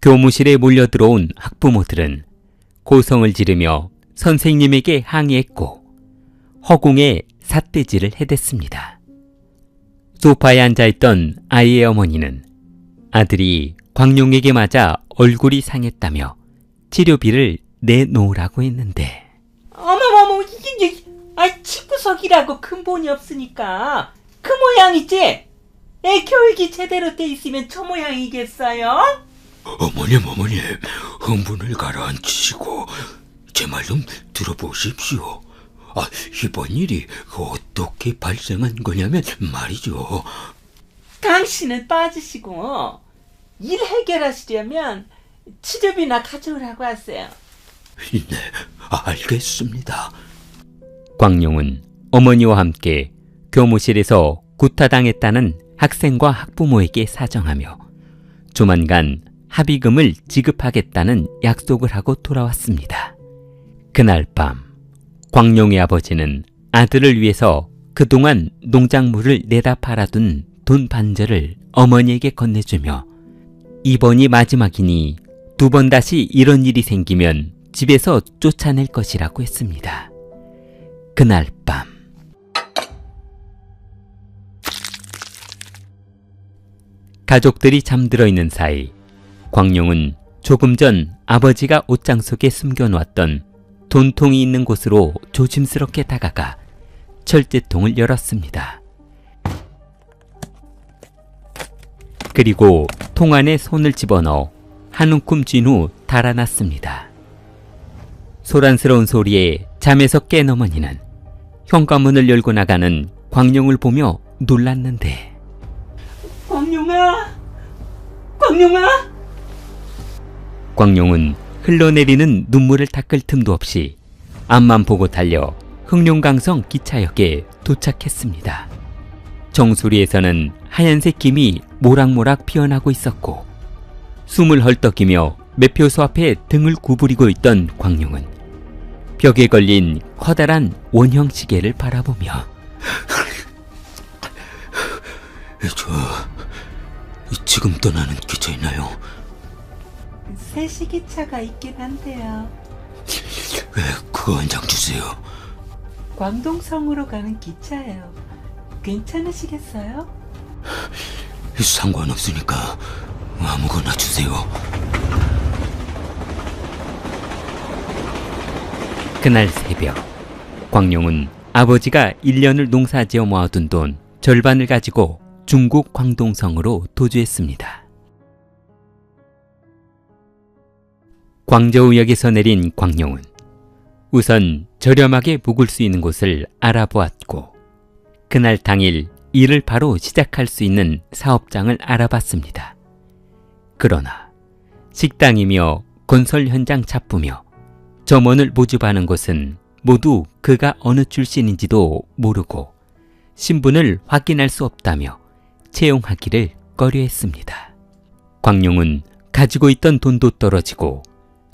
교무실에 몰려들어온 학부모들은 고성을 지르며 선생님에게 항의했고 허공에 삿대질을 해댔습니다. 소파에 앉아있던 아이의 어머니는 아들이 광룡에게 맞아 얼굴이 상했다며 치료비를 내놓으라고 했는데 어머머머 이게 이게 아 집구석이라고 근본이 없으니까 그 모양이지? 애 교육이 제대로 돼 있으면 저 모양이겠어요? 어머님, 어머님, 흥분을 가라앉히시고 제 말 좀 들어보십시오. 아, 이번 일이 어떻게 발생한 거냐면 말이죠. 당신은 빠지시고 일 해결하시려면 치료비나 가져오라고 하세요. 네, 알겠습니다. 광룡은 어머니와 함께 교무실에서 구타당했다는 학생과 학부모에게 사정하며 조만간 합의금을 지급하겠다는 약속을 하고 돌아왔습니다. 그날 밤 광룡의 아버지는 아들을 위해서 그동안 농작물을 내다 팔아둔 돈 반절을 어머니에게 건네주며 이번이 마지막이니 두 번 다시 이런 일이 생기면 집에서 쫓아낼 것이라고 했습니다. 그날 밤 가족들이 잠들어 있는 사이 광룡은 조금 전 아버지가 옷장 속에 숨겨놓았던 돈통이 있는 곳으로 조심스럽게 다가가 철제통을 열었습니다. 그리고 통 안에 손을 집어넣어 한 움큼 쥔 후 달아났습니다. 소란스러운 소리에 잠에서 깬 어머니는 현관문을 열고 나가는 광룡을 보며 놀랐는데 광룡아, 광룡아. 광룡은 흘러내리는 눈물을 닦을 틈도 없이 앞만 보고 달려 흑룡강성 기차역에 도착했습니다. 정수리에서는 하얀색 김이 모락모락 피어나고 있었고 숨을 헐떡이며 매표소 앞에 등을 구부리고 있던 광룡은 벽에 걸린 커다란 원형 시계를 바라보며 저 지금 떠나는 기차 있나요? 새 시기차가 있긴 한데요. 왜 그거 한장 주세요. 광동성으로 가는 기차예요. 괜찮으시겠어요? 상관없으니까 아무거나 주세요. 그날 새벽 광룡은 아버지가 1년을 농사지어 모아둔 돈 절반을 가지고 중국 광동성으로 도주했습니다. 광저우역에서 내린 광룡은 우선 저렴하게 묵을 수 있는 곳을 알아보았고 그날 당일 일을 바로 시작할 수 있는 사업장을 알아봤습니다. 그러나 식당이며 건설 현장 잡부며 점원을 모집하는 곳은 모두 그가 어느 출신인지도 모르고 신분을 확인할 수 없다며 채용하기를 꺼려했습니다. 광룡은 가지고 있던 돈도 떨어지고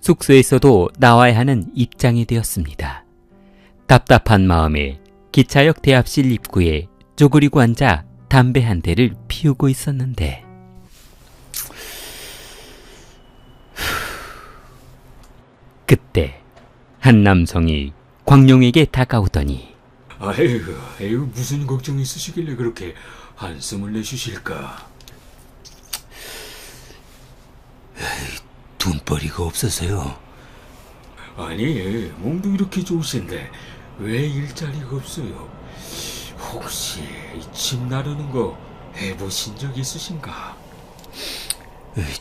숙소에서도 나와야 하는 입장이 되었습니다. 답답한 마음에 기차역 대합실 입구에 쪼그리고 앉아 담배 한 대를 피우고 있었는데 그때 한 남성이 광룡에게 다가오더니 아유, 아유 무슨 걱정 있으시길래 그렇게 한숨을 내쉬실까? 돈벌이가 없어서요. 아니, 몸도 이렇게 좋으신데 왜 일자리가 없어요? 혹시 집 나르는 거 해보신 적 있으신가?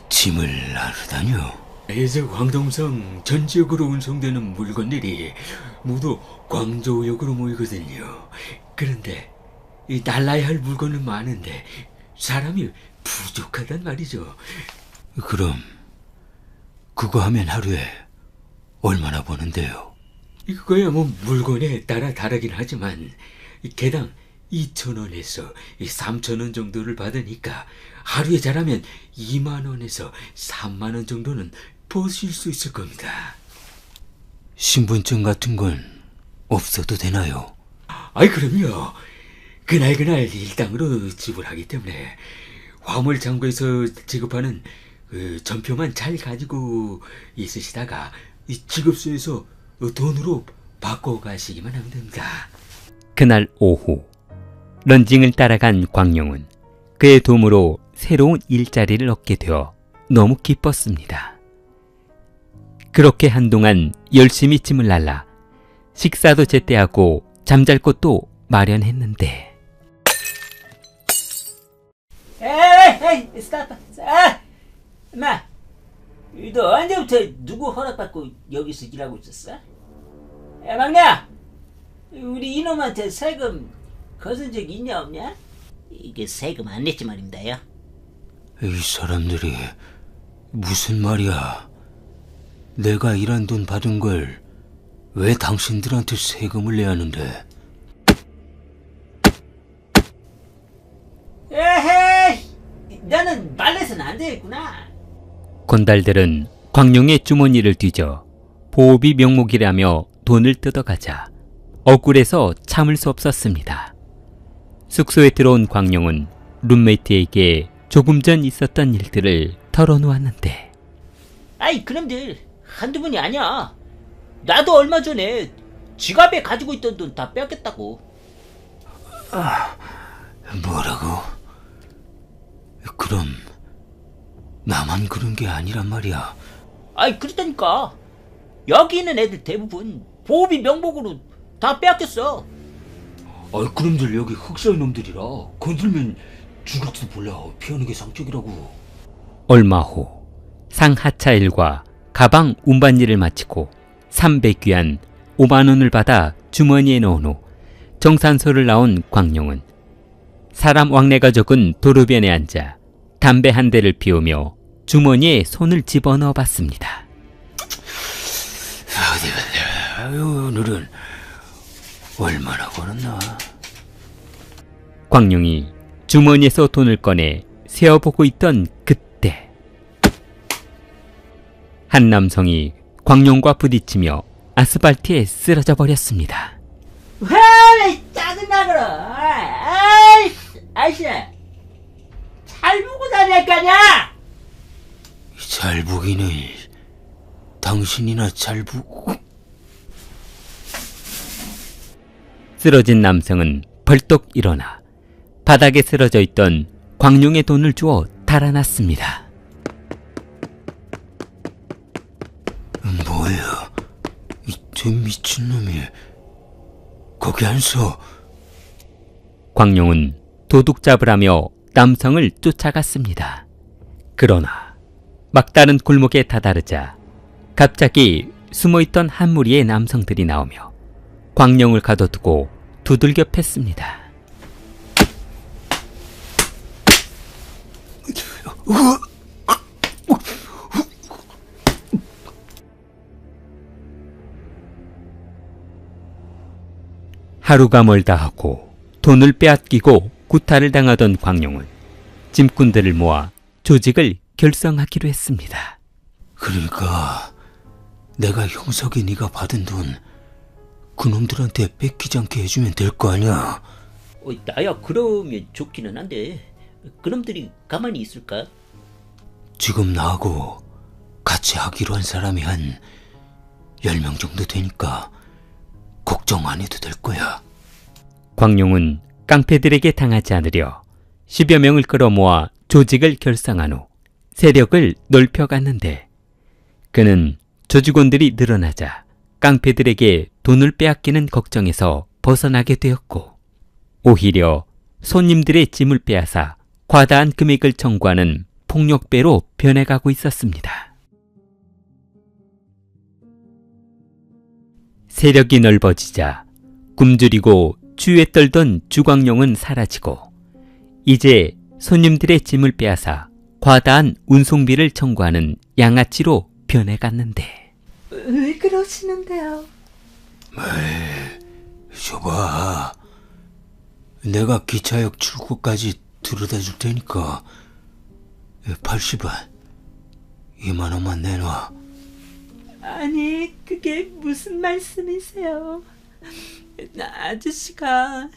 짐을 나르다뇨? 이제 광동성 전 지역으로 운송되는 물건들이 모두 광저우역으로 모이거든요. 그런데 이 날라야 할 물건은 많은데 사람이 부족하단 말이죠. 그럼 그거 하면 하루에 얼마나 버는데요? 그거야 뭐 물건에 따라 다르긴 하지만 개당 2천 원에서 3천 원 정도를 받으니까 하루에 잘하면 2만 원에서 3만 원 정도는 버실 수 있을 겁니다. 신분증 같은 건 없어도 되나요? 아이 그럼요. 그날 그날 일당으로 지불하기 때문에 화물 창고에서 지급하는 그 전표만 잘 가지고 있으시다가 이 직업소에서 돈으로 바꿔 가시기만 하면 됩니다. 그날 오후 런징을 따라간 광룡은 그의 도움으로 새로운 일자리를 얻게 되어 너무 기뻤습니다. 그렇게 한동안 열심히 짐을 날라 식사도 제때 하고 잠잘 곳도 마련했는데 에이, 에이, 스탑. 아, 마, 너 언제부터 누구 허락받고 여기서 일하고 있었어? 야, 막내야, 우리 이놈한테 세금 거둔 적 있냐 없냐? 이게 세금 안 냈지 말입니다요. 이 사람들이 무슨 말이야? 내가 일한 돈 받은 걸 왜 당신들한테 세금을 내야 하는데? 에헤이, 너는 말려서는 안 되겠구나. 건달들은 광룡의 주머니를 뒤져 보호비 명목이라며 돈을 뜯어가자 억울해서 참을 수 없었습니다. 숙소에 들어온 광룡은 룸메이트에게 조금 전 있었던 일들을 털어놓았는데 아이, 그놈들 한두 분이 아니야. 나도 얼마 전에 지갑에 가지고 있던 돈다 뺏겼다고. 뭐라고? 그럼 나만 그런 게 아니란 말이야. 아이 그렇다니까 여기 있는 애들 대부분 보호비 명목으로 다 빼앗겼어 아, 그놈들 여기 흑살 놈들이라 건들면 죽을지도 몰라. 피하는 게 상적이라고. 얼마 후 상하차 일과 가방 운반 일을 마치고 300위안 5만 원을 받아 주머니에 넣은 후 정산소를 나온 광룡은 사람 왕래가 적은 도로변에 앉아 담배 한 대를 피우며 주머니에 손을 집어넣어 봤습니다. 어디 갔냐? 아유, 오늘은 얼마나 걸었나? 광룡이 주머니에서 돈을 꺼내 세어보고 있던 그때 한 남성이 광룡과 부딪히며 아스팔트에 쓰러져 버렸습니다. 왜 짜증나거라 아이 아이씨 잘 보고 다닐 거냐 잘 보기는 당신이나 잘 보고. 쓰러진 남성은 벌떡 일어나 바닥에 쓰러져 있던 광룡의 돈을 주어 달아났습니다. 뭐야? 이저 미친놈이 거기 안 서. 광룡은 도둑 잡으라며 남성을 쫓아갔습니다. 그러나 막다른 골목에 다다르자 갑자기 숨어있던 한 무리의 남성들이 나오며 광룡을 가둬두고 두들겨 팼습니다. 하루가 멀다 하고 돈을 빼앗기고 구타를 당하던 광룡은 짐꾼들을 모아 조직을 결성하기로 했습니다. 그러니까 내가 형석이 네가 받은 돈 그놈들한테 뺏기지 않게 해주면 될 거 아니야? 어, 나야 그러면 좋기는 한데 그놈들이 가만히 있을까 지금 나하고 같이 하기로 한 사람이 한 10명 정도 되니까 걱정 안 해도 될 거야. 광룡은 깡패들에게 당하지 않으려 10여 명을 끌어모아 조직을 결성한 후 세력을 넓혀갔는데 그는 조직원들이 늘어나자 깡패들에게 돈을 빼앗기는 걱정에서 벗어나게 되었고 오히려 손님들의 짐을 빼앗아 과다한 금액을 청구하는 폭력배로 변해가고 있었습니다. 세력이 넓어지자 굶주리고 추위에 떨던 주광룡은 사라지고 이제 손님들의 짐을 빼앗아 과다한 운송비를 청구하는 양아치로 변해갔는데. 왜 그러시는데요? 줘봐. 내가 기차역 출구까지 들여다 줄 테니까. 80원, 2만 원만 내놔. 아니 그게 무슨 말씀이세요? 나 아저씨가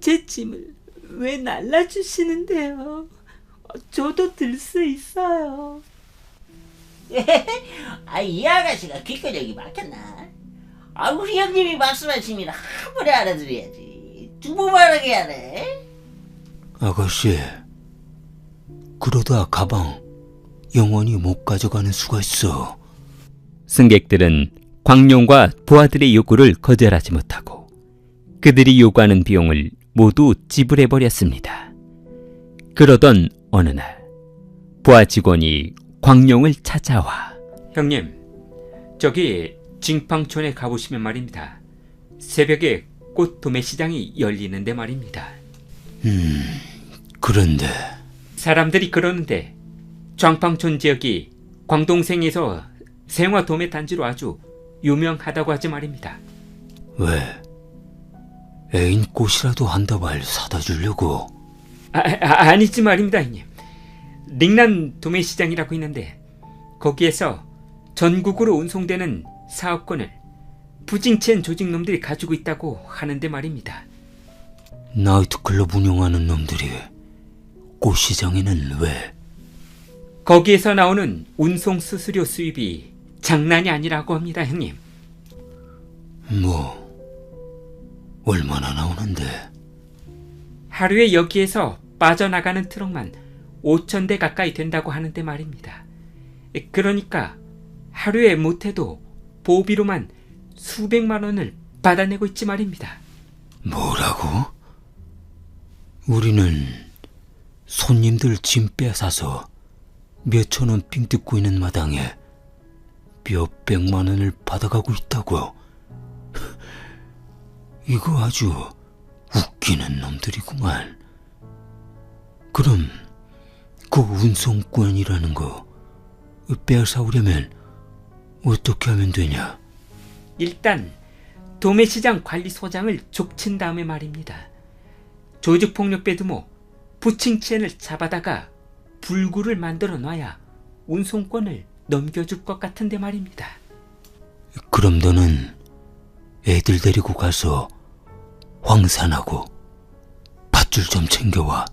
제 짐을 왜 날라주시는데요 저도 들 수 있어요 아, 이 아가씨가 귓근육이 막혔나? 아, 우리 형님이 말씀하시면 한 번에 알아들어야지. 두 번 말하게 하네. 아가씨, 그러다 가방 영원히 못 가져가는 수가 있어. 승객들은 광룡과 부하들의 요구를 거절하지 못하고 그들이 요구하는 비용을 모두 지불해 버렸습니다. 그러던 어느 날 부하 직원이 광룡을 찾아와 형님 저기 징팡촌에 가보시면 말입니다. 새벽에 꽃 도매시장이 열리는데 말입니다. 그런데 사람들이 그러는데 장팡촌 지역이 광동생에서 생화 도매 단지로 아주 유명하다고 하지 말입니다. 왜? 애인 꽃이라도 한 다발 사다 주려고. 아, 아, 아니지 말입니다, 형님. 링난 도매시장이라고 있는데 거기에서 전국으로 운송되는 사업권을 부징첸 조직놈들이 가지고 있다고 하는데 말입니다. 나이트클럽 운영하는 놈들이 꽃시장에는 왜? 거기에서 나오는 운송 수수료 수입이 장난이 아니라고 합니다, 형님. 뭐 얼마나 나오는데? 하루에 여기에서 빠져나가는 트럭만 5천 대 가까이 된다고 하는데 말입니다. 그러니까 하루에 못해도 보비로만 수백만 원을 받아내고 있지 말입니다. 뭐라고? 우리는 손님들 짐 빼앗아서 몇천 원 삥 뜯고 있는 마당에 몇 백만 원을 받아가고 있다고. 이거 아주 웃기는 놈들이구만. 그럼 그 운송권이라는 거 빼앗아오려면 어떻게 하면 되냐? 일단 도매시장 관리소장을 족친 다음에 말입니다. 조직폭력 배드모 부칭첸을 잡아다가 불구를 만들어 놔야 운송권을 넘겨줄 것 같은데 말입니다. 그럼 너는 애들 데리고 가서 황산하고 밧줄 좀 챙겨와.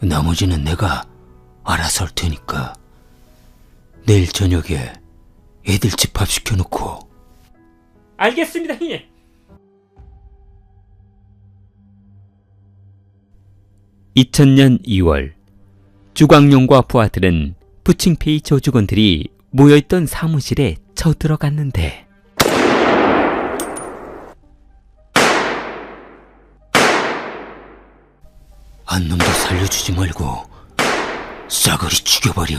나머지는 내가 알아서 할 테니까. 내일 저녁에 애들 집합시켜 놓고 알겠습니다, 형님. (2000년 2월) 주광룡과 부하들은 부칭페이 조직원들이 모여있던 사무실에 쳐들어갔는데 안놈도 살려주지 말고 싸그리 죽여버려.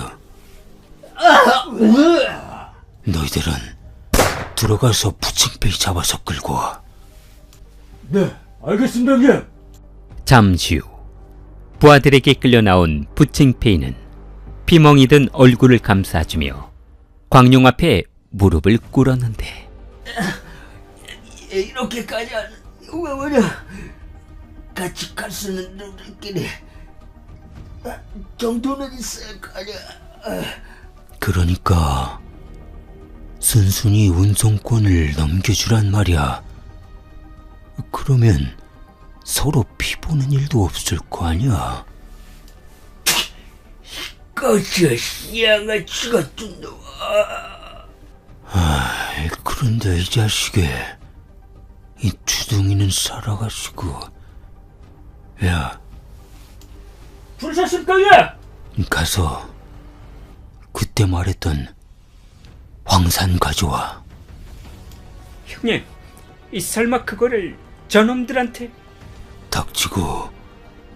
너희들은 들어가서 부침페이 잡아서 끌고 와. 네, 알겠습니다, 형님. 잠시 후 부하들에게 끌려 나온 부칭페이는 피멍이 든 얼굴을 감싸주며 광룡 앞에 무릎을 꿇었는데 이렇게까지 하는 왜 뭐냐? 같이 갈 수는 누들끼리 아, 정도는 있어야 가냐? 그러니까 순순히 운송권을 넘겨주란 말이야. 그러면 서로 피보는 일도 없을 거 아니야. 꺼져, 씨양아치가 좀 아이, 그런데 이 자식이 이 주둥이는 살아가시고 야 부르셨습니까, 형님? 가서 그때 말했던 황산 가져와. 형님 이 설마 그거를 저놈들한테 닥치고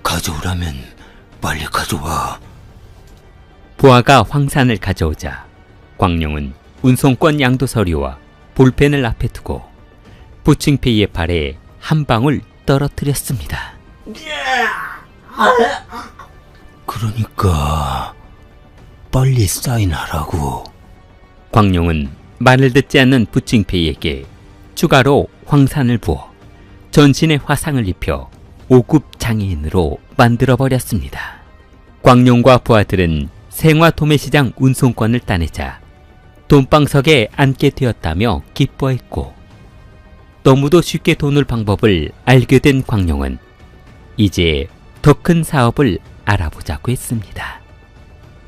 가져오라면 빨리 가져와. 부하가 황산을 가져오자 광룡은 운송권 양도 서류와 볼펜을 앞에 두고 부칭페이의 발에 한 방울 떨어뜨렸습니다. 그러니까 빨리 사인하라고. 광룡은 말을 듣지 않는 부칭페이에게 추가로 황산을 부어 전신에 화상을 입혀 5급 장애인으로 만들어 버렸습니다. 광룡과 부하들은 생화 도매시장 운송권을 따내자 돈방석에 앉게 되었다며 기뻐했고 너무도 쉽게 돈을 방법을 알게 된 광룡은 이제 더 큰 사업을 알아보자고 했습니다.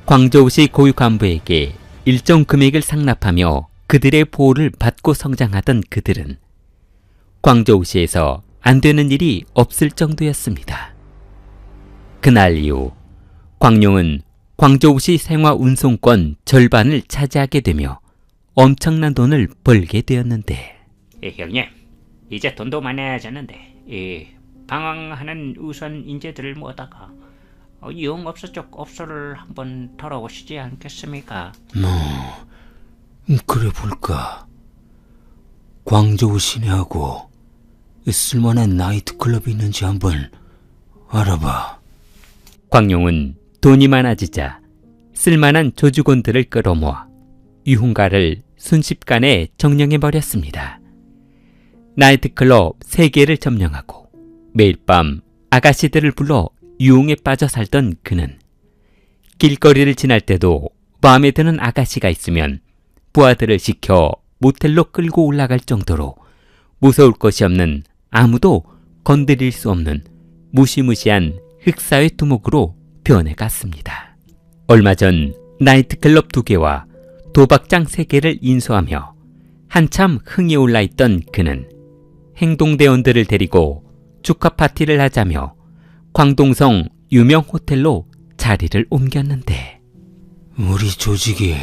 광저우시 고위 간부에게 일정 금액을 상납하며 그들의 보호를 받고 성장하던 그들은 광저우시에서 안 되는 일이 없을 정도였습니다. 그날 이후 광룡은 광저우시 생화 운송권 절반을 차지하게 되며 엄청난 돈을 벌게 되었는데 예, 형님, 이제 돈도 많아졌는데 이 방황하는 우선 인재들을 모아다가 어, 유흥업소 쪽 업소를 한번 털어오시지 않겠습니까? 뭐, 그래 볼까. 광저우 시내하고 쓸만한 나이트클럽이 있는지 한번 알아봐. 광룡은 돈이 많아지자 쓸만한 조직원들을 끌어모아 유흥가를 순식간에 정령해버렸습니다. 나이트클럽 세개를 점령하고 매일 밤 아가씨들을 불러 유흥에 빠져 살던 그는 길거리를 지날 때도 마음에 드는 아가씨가 있으면 부하들을 시켜 모텔로 끌고 올라갈 정도로 무서울 것이 없는 아무도 건드릴 수 없는 무시무시한 흑사회 두목으로 변해갔습니다. 얼마 전 나이트클럽 두 개와 도박장 세 개를 인수하며 한참 흥이 올라 있던 그는 행동대원들을 데리고 축하 파티를 하자며 광동성 유명 호텔로 자리를 옮겼는데 우리 조직이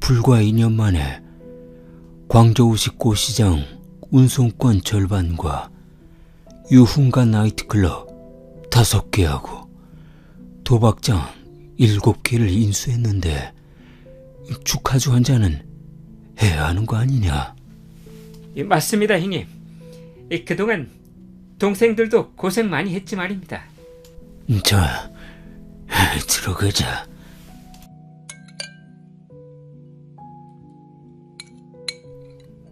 불과 2년 만에 광저우시 꽃시장 운송권 절반과 유흥가 나이트클럽 다섯 개하고 도박장 일곱 개를 인수했는데 축하주 한 잔은 해야 하는 거 아니냐? 예, 맞습니다, 형님. 예, 그동안 동생들도 고생 많이 했지 말입니다. 자, 들어가자.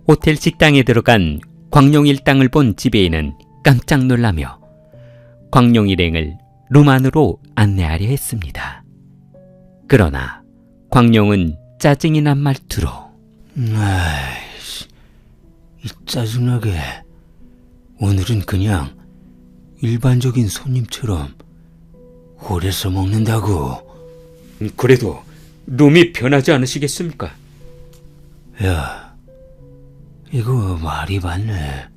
호텔 식당에 들어간 광룡 일당을 본 지배인은 깜짝 놀라며 광룡 일행을 룸 안으로 안내하려 했습니다. 그러나 광룡은 짜증이 난 말투로 아이씨, 이 짜증나게. 오늘은 그냥 일반적인 손님처럼 홀에서 먹는다고. 그래도 룸이 변하지 않으시겠습니까? 야, 이거 말이 많네.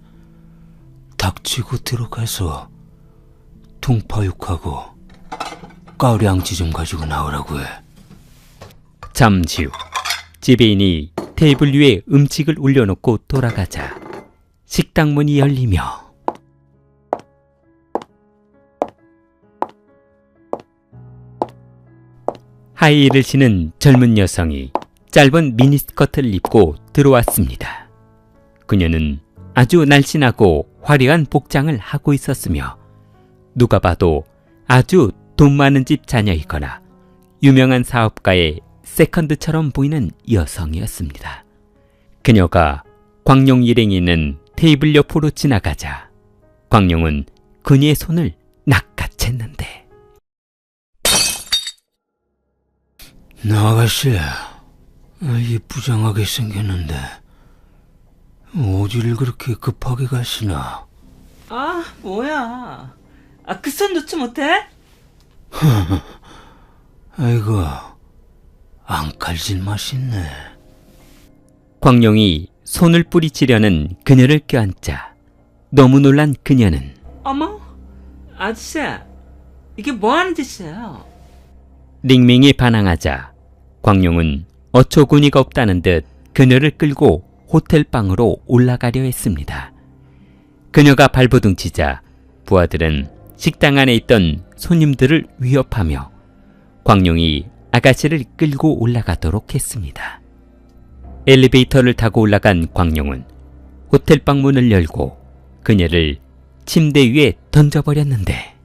닥치고 들어가서 통파육하고 까우량지 좀 가지고 나오라고 해. 잠시 후 지배인이 테이블 위에 음식을 올려놓고 돌아가자 식당 문이 열리며 하이힐을 신은 젊은 여성이 짧은 미니스커트를 입고 들어왔습니다. 그녀는 아주 날씬하고 화려한 복장을 하고 있었으며 누가 봐도 아주 돈 많은 집 자녀이거나 유명한 사업가의 세컨드처럼 보이는 여성이었습니다. 그녀가 광룡 일행이 있는 테이블 옆으로 지나가자 광룡은 그녀의 손을 낚아챘는데 나 아가씨, 이쁘장하게 생겼는데 어디를 그렇게 급하게 가시나? 아, 뭐야? 아, 그 손 놓지 못해? 아이고, 앙칼질 맛있네. 광룡이 손을 뿌리치려는 그녀를 껴안자 너무 놀란 그녀는 어머, 아저씨, 이게 뭐 하는 짓이에요? 링밍이 반항하자 광룡은 어처구니가 없다는 듯 그녀를 끌고 호텔 방으로 올라가려 했습니다. 그녀가 발버둥치자 부하들은 식당 안에 있던 손님들을 위협하며 광룡이 아가씨를 끌고 올라가도록 했습니다. 엘리베이터를 타고 올라간 광룡은 호텔 방 문을 열고 그녀를 침대 위에 던져버렸는데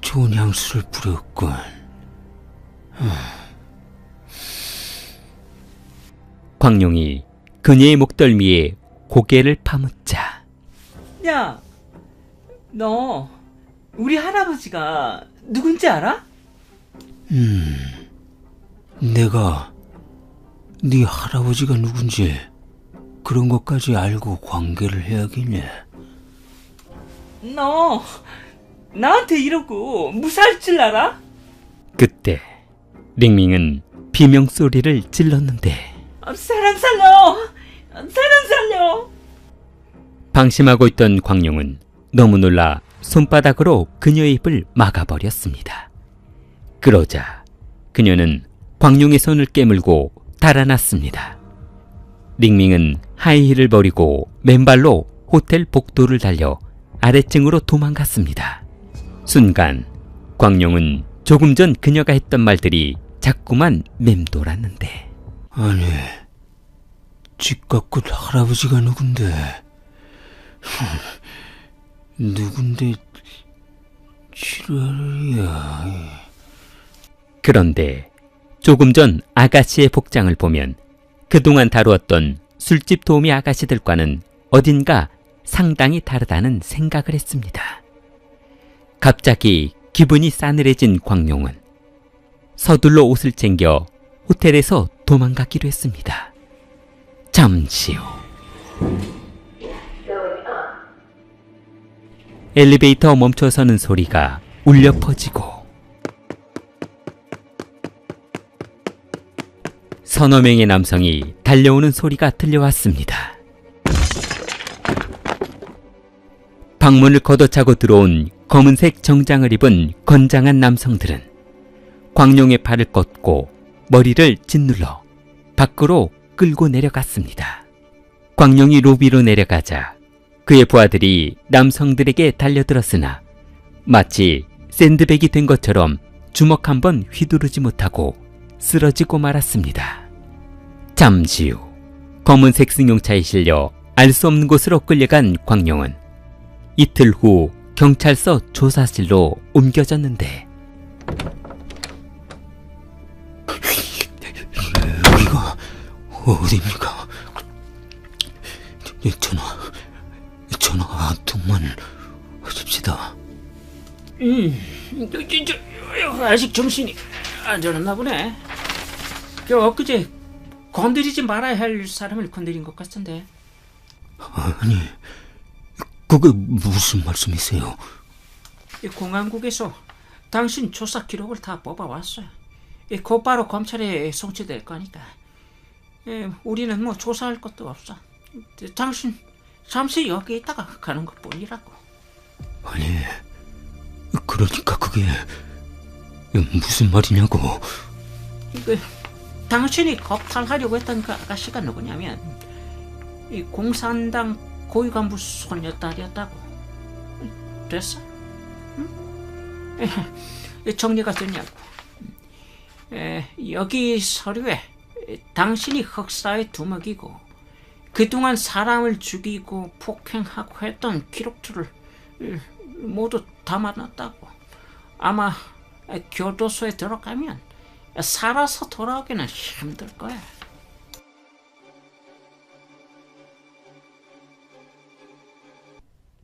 좋은 향수를 뿌렸군. 광룡이 그녀의 목덜미에 고개를 파묻자 야, 너 우리 할아버지가 누군지 알아? 내가 네 할아버지가 누군지 그런 것까지 알고 관계를 해야겠네. 너 나한테 이러고 무사할 줄 알아? 그때 링밍은 비명 소리를 질렀는데 아, 사람 살려! 사람 살려! 방심하고 있던 광룡은 너무 놀라 손바닥으로 그녀의 입을 막아버렸습니다. 그러자 그녀는 광룡의 손을 깨물고 달아났습니다. 링밍은 하이힐을 버리고 맨발로 호텔 복도를 달려 아래층으로 도망갔습니다. 순간 광룡은 조금 전 그녀가 했던 말들이 자꾸만 맴돌았는데 아니, 집값 끝 할아버지가 누군데? 누군데 지랄이야. 그런데 조금 전 아가씨의 복장을 보면 그동안 다루었던 술집 도우미 아가씨들과는 어딘가 상당히 다르다는 생각을 했습니다. 갑자기 기분이 싸늘해진 광룡은 서둘러 옷을 챙겨 호텔에서 도망가기로 했습니다. 잠시 후 엘리베이터 멈춰서는 소리가 울려 퍼지고 서너 명의 남성이 달려오는 소리가 들려왔습니다. 방문을 걷어차고 들어온 검은색 정장을 입은 건장한 남성들은 광룡의 팔을 꺾고 머리를 짓눌러 밖으로 끌고 내려갔습니다. 광룡이 로비로 내려가자 그의 부하들이 남성들에게 달려들었으나 마치 샌드백이 된 것처럼 주먹 한 번 휘두르지 못하고 쓰러지고 말았습니다. 잠시 후 검은색 승용차에 실려 알 수 없는 곳으로 끌려간 광룡은 이틀 후 경찰서 조사실로 옮겨졌는데 여기가 어디입니까? 전화, 전화 한 통만 하십시다. 음, 저, 아직 정신이 안 들었나 보네. 저 엊그제 건드리지 말아야 할 사람을 건드린 것 같은데. 아니, 그게 무슨 말씀이세요? 이 공안국에서 당신 조사 기록을 다 뽑아왔어요. 이 곧바로 검찰에 송치될 거니까. 예, 우리는 뭐 조사할 것도 없어. 당신 잠시 여기 있다가 가는 것 뿐이라고. 아니, 그러니까 그게 무슨 말이냐고. 이거 당신이 겁탈하려고 했던 그 아가씨가 누구냐면 이 공산당 고위 간부 손녀딸이었다고. 됐어? 응? 에, 정리가 됐냐고. 에, 여기 서류에 당신이 흑사의 두목이고 그동안 사람을 죽이고 폭행하고 했던 기록들을 모두 담아놨다고. 아마 교도소에 들어가면 살아서 돌아오기는 힘들 거야.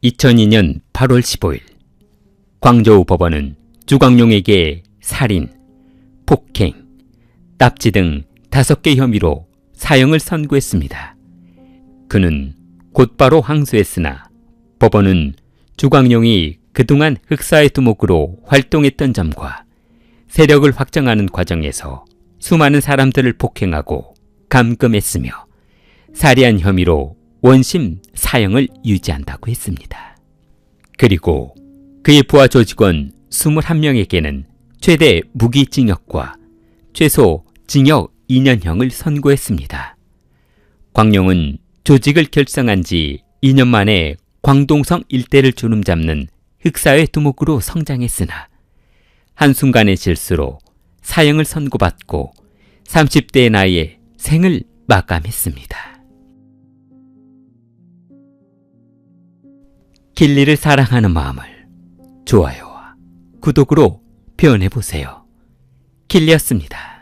(2002년 8월 15일) 광저우 법원은 주광룡에게 살인, 폭행, 납치 등 다섯 개 혐의로 사형을 선고했습니다. 그는 곧바로 항소했으나 법원은 주광룡이 그동안 흑사의 두목으로 활동했던 점과 세력을 확정하는 과정에서 수많은 사람들을 폭행하고 감금했으며 살해한 혐의로 원심 사형을 유지한다고 했습니다. 그리고 그의 부하 조직원 21명에게는 최대 무기징역과 최소 징역 2년형을 선고했습니다. 광룡은 조직을 결성한 지 2년 만에 광동성 일대를 주름잡는 흑사의 두목으로 성장했으나 한순간의 실수로 사형을 선고받고 30대의 나이에 생을 마감했습니다. 길리를 사랑하는 마음을 좋아요와 구독으로 표현해보세요. 길리였습니다.